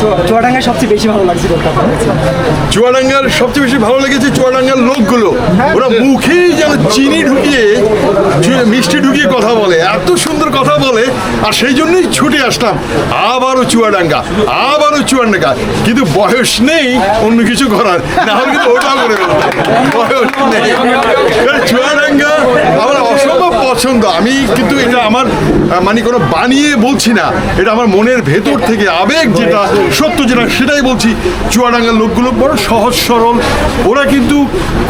So, চুয়াডাঙ্গায় সবচেয়ে বেশি ভালো লাগছে চুয়াডাঙ্গার সবচেয়ে বেশি ভালো লেগেছে চুয়াডাঙ্গার লোকগুলো। ওরা মুখেই যেন চিনি ঢুকিয়ে মিষ্টি ঢুকিয়ে কথা বলে এত সুন্দর কথা বলে আর সেই জন্যই ছুটে আসলাম। আবারও চুয়াডাঙ্গা আবারও চুয়াডাঙ্গা। কিন্তু বয়স নেই অন্য কিছু করার না হলে কিন্তু ওটাও করে বয়স নেই। চুয়াডাঙ্গা আমার অসম্ভব পছন্দ। আমি কিন্তু এটা আমার মানে কোনো বানিয়ে বলছি না। এটা আমার মনের ভেতর থেকে আবেগ যেটা সত্য যেটা সেটাই বলছি। চুয়াডাঙ্গার লোকগুলো বড় সহজ সরল। ওরা কিন্তু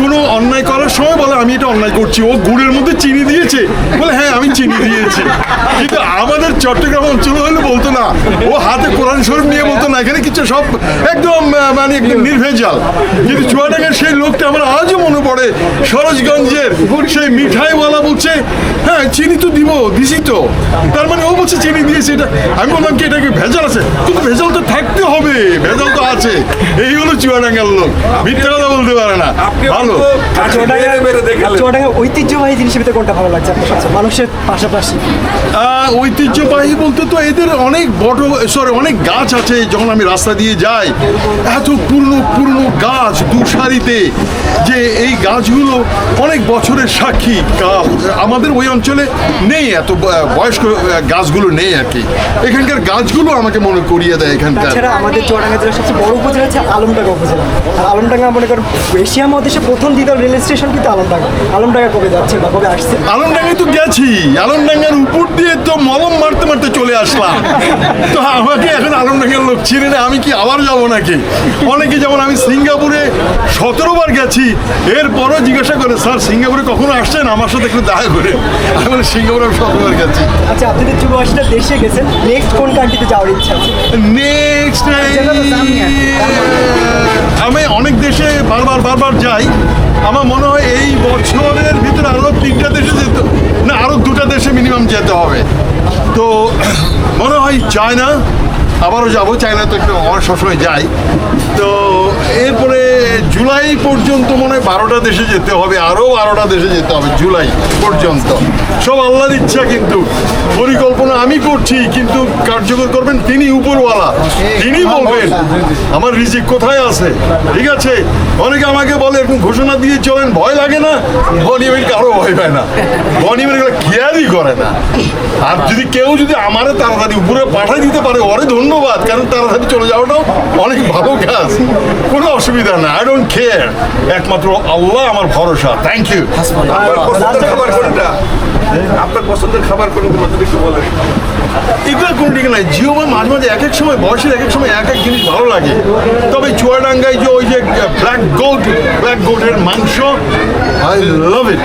কোনো অন্যায় করার সময় বলে আমি এটা অন্যায় করছি। ও গুড়ের মধ্যে চিনি দিয়েছে। বলে হ্যাঁ আমি চিনি দিয়েছি। কিন্তু আমাদের চট্টগ্রাম অঞ্চল হলে বলতো না ও হাতে কোরআন শরীফ নিয়ে বলতো না এখানে কিছু সব একদম মানে একদম নির্ভেজাল। কিন্তু চুয়াডাঙ্গার সেই লোকটা আমার আজও মনে পড়ে সরোজগঞ্জের সেই মিঠাইওয়ালা বলছে হ্যাঁ চিনি তো দিব দিছি তো। তার মানে ও বলছে চিনি দিয়েছে এটা আমি বললাম কি এটাকে ভেজাল আছে? কিন্তু ভেজাল তো থাকতে হবে ভেজাল তো আছে। এই হলো চুয়াডাঙ্গার লোক। মিথ্যে কথা বলতে পারে না। ভালো। ঐতিহ্যবাহী জিনিসের ভিতরে কোনটা ভালো লাগছে আপনার মানুষের পাশাপাশি। ঐতিহ্যবাহী বলতে তো এদের অনেক বড় সরি অনেক গাছ আছে যখন আমি রাস্তা দিয়ে যাই। এত পুরনো পুরনো গাছ দু সারিতে যে এই গাছগুলো অনেক বছরের সাক্ষী। আমাদের ওই অঞ্চলে নেই এত বয়স্ক গাছগুলো নেই আর কি। এখানকার গাছগুলো আমাকে মনে করিয়ে দেয়। এখানকার। তাছাড়া আমাদের চুয়াডাঙ্গা জেলার সবচেয়ে বড় উপজেলা হচ্ছে আলমডাঙ্গা উপজেলা। আর আলমডাঙ্গা মনে করেন এশিয়া মহাদেশে প্রথম দ্বিতীয় রেল স্টেশন কিন্তু আলমডাঙ্গা। আলমডাঙ্গা কবে যাচ্ছে বা কবে আসছে? আলমডাঙ্গায় তো গেছি। আলমডাঙ্গার উপর দিয়ে তো মলম মারতে মারতে চলে আসলাম। তো আমাকে এখন আলমডাঙ্গার লোক চিনে না আমি কি আবার যাব নাকি? অনেকে যেমন আমি সিঙ্গাপুরে সতেরো বার গেছি এরপরও জিজ্ঞাসা করে স্যার সিঙ্গাপুরে কখনো আসছেন? আমার সাথে একটু দেখা করে। আমি বলি সিঙ্গাপুরে আমি সতেরো বার গেছি। আচ্ছা আপনি যে যুবরাশিটা দেশে গেছেন নেক্সট কোন কান্ট্রিতে যাওয়ার ইচ্ছা আছে? নেক্সট আমি অনেক দেশে বারবার বারবার যাই। আমার মনে হয় এই বছরের ভিতরে আরও তিনটা দেশে যেতে না আরও দুটা দেশে মিনিমাম যেতে হবে। তো মনে হয় চায়না আবারও যাব, চায়না তো একটু আমার সবসময় যাই তো এরপরে জুলাই পর্যন্ত মনে হয় বারোটা দেশে যেতে হবে, আরও বারোটা দেশে যেতে হবে, জুলাই পর্যন্ত। সব আল্লাহর ইচ্ছা কিন্তু, পরিকল্পনা আমি করছি, কিন্তু কার্যকর করবেন তিনি উপরওয়ালা। তিনি বলবেন, আমার রিজিক কোথায় আছে? ঠিক আছে? অনেকে আমাকে বলে, এরকম ঘোষণা দিয়ে চলেন, ভয় লাগে না? বনিমের কারও ভয় পায় না। বনিমের কেয়ারই করে না। আর যদি কেউ যদি আমারে তাড়াতাড়ি উপরে পাঠাই দিতে পারে, ওরে ধন্যবাদ কারণ তাড়াতাড়ি চলে যাওয়াটাও অনেক ভালো কাজ। কোনো অসুবিধা না আই ডোন্ট কেয়ার একমাত্র আল্লাহ আমার ভরসা। থ্যাংক ইউ আপনার পছন্দের খাবার কোনগুলো যদি একটু বলেন। এগুলো কোনো ঠিক নাই। জিও বা মাঝে মাঝে এক এক সময় বয়সের এক এক সময় এক এক জিনিস ভালো লাগে। তবে চুয়াডাঙ্গায় যে ওই যে ব্ল্যাক ব্ল্যাক মাংস I love it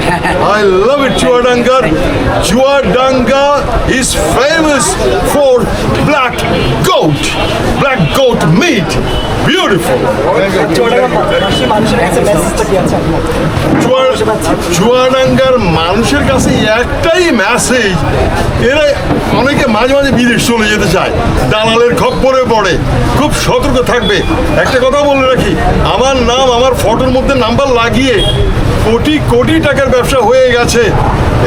I love it, চুয়াডাঙ্গার Chuadanga is famous for black goat, black goat meat. কি চুয়াডাঙ্গার মানুষের কাছে একটাই মেসেজ এরা মাঝে মাঝে বিদেশ চলে যেতে চায়। দালালের খপ্পরে পড়ে। খুব সতর্ক থাকবে। একটা কথা বলে রাখি, আমার নাম, আমার ফটোর মধ্যে নাম্বার লাগিয়ে কোটি কোটি টাকার ব্যবসা হয়ে গেছে।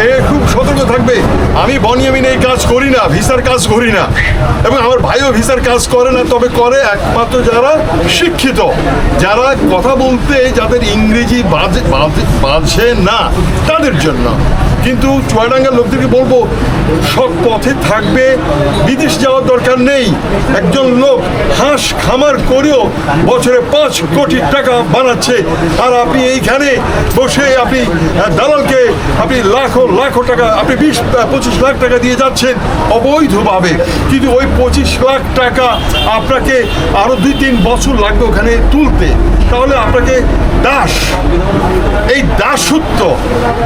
এ খুব সতর্ক থাকবে। আমি বনিয়ামিন এই কাজ করি না, ভিসার কাজ করি না। এবং আমার ভাইও ভিসার কাজ করে না, তবে করে একমাত্র যারা শিক্ষিত। যারা কথা বলতে যাদের ইংরেজি বাজে, বাজে- না, তাদের জন্য। কিন্তু চুয়াডাঙ্গার লোকদেরকে বলব সব পথে থাকবে, বিদেশ যাওয়ার দরকার নেই। একজন লোক হাঁস খামার করেও বছরে পাঁচ কোটি টাকা বানাচ্ছে। আর আপনি এইখানে বসে আপনি দালালকে আপনি লাখো লাখো টাকা, আপনি বিশ পঁচিশ লাখ টাকা দিয়ে যাচ্ছেন অবৈধভাবে। কিন্তু ওই পঁচিশ লাখ টাকা আপনাকে আরও দুই, তিন বছর লাগবে ওখানে তুলতে। তাহলে আপনাকে দাস, এই দাসত্ব,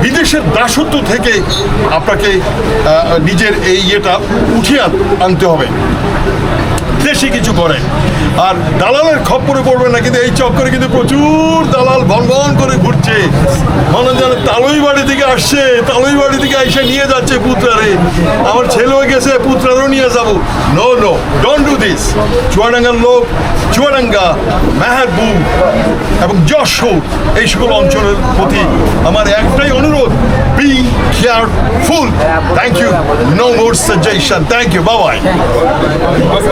বিদেশের দাসত্ব থেকে আপনাকে নিজের এই ইয়েটা উঠিয়ে আনতে হবে। দেশে কিছু করে। আর দালালের খপ্পরে পড়বে না, কিন্তু এই চক্করে কিন্তু প্রচুর দালাল ভন করে ঘুরছে। মনে যেন তালুই বাড়ি থেকে আসছে, তালুই বাড়ি থেকে এসে নিয়ে যাচ্ছে পুত্রারে। আমার ছেলেও গেছে, পুত্রারও নিয়ে যাব। No no don't do this চুয়াডাঙ্গার লোক, চুয়াডাঙ্গা, মেহেরপুর এবং যশোর, এই সকল অঞ্চলের প্রতি আমার একটাই অনুরোধ be they are full. Thank you. No more suggestion. Thank you. Bye bye.